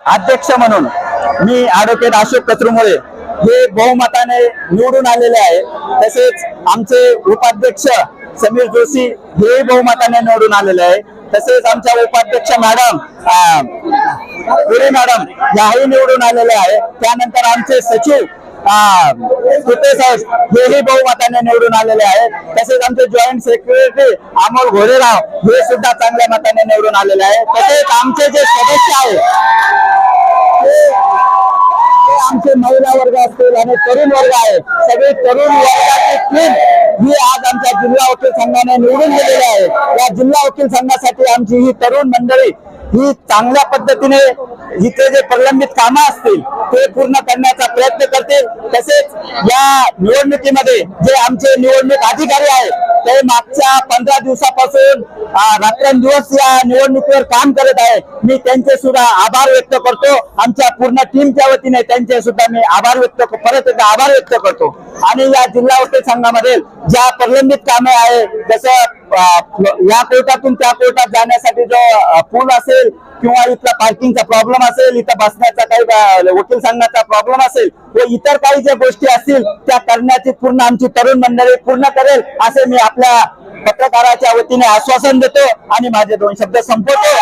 अध्यक्ष म्हणून मी ॲडव्होकेट अशोक कचरुमुळे हे बहुमताने निवडून आलेले आहे. तसेच आमचे उपाध्यक्ष समीर जोशी हे बहुमताने निवडून आलेले आहे. तसेच आमच्या उपाध्यक्ष मॅडम पुरे मॅडम याही निवडून आलेले आहे. त्यानंतर आमचे सचिव साहेब हेही बहुमताने निवडून आलेले आहेत तसेच आमचे जॉईंट सेक्रेटरी अमोल घोरेराव हे सुद्धा चांगल्या मताने निवडून आलेले आहे. तसेच आमचे जे सदस्य आहेत आमचे महिला वर्ग असतील आणि तरुण वर्ग आहे सगळे तरुण वर्गाची टीम ही आज आमच्या जिल्हा वकील संघाने निवडून गेलेली आहे. या जिल्हा वकील संघासाठी आमची ही तरुण मंडळी ही चांगल्या पद्धतीने इथे जे प्रलंबित कामं असतील ते पूर्ण करण्याचा प्रयत्न करतील. तसेच या निवडणुकीमध्ये जे आमचे निवडणूक अधिकारी आहेत ते मागच्या पंधरा दिवसापासून रात्रंदिवस या निवडणुकीवर काम करत आहे. मी त्यांचे सुद्धा आभार व्यक्त करतो. आमच्या पूर्ण टीमच्या वतीने त्यांचे सुद्धा मी आभार व्यक्त परत एकदा आभार व्यक्त करतो. आणि या जिल्हा वकील संघामध्ये ज्या प्रलंबित कामे आहे जसं या कोर्टातून त्या कोर्टात जाण्यासाठी जो पूल असेल किंवा इथला पार्किंगचा प्रॉब्लेम असेल इथं बसण्याचा काही वकील सांगण्याचा प्रॉब्लेम असेल व इतर काही ज्या गोष्टी असतील त्या करण्याची पूर्ण आमची तरुण मंडळी पूर्ण करेल असे मी आपल्या पत्रकाराच्या वतीने आश्वासन देतो आणि माझे दोन शब्द संपवतो.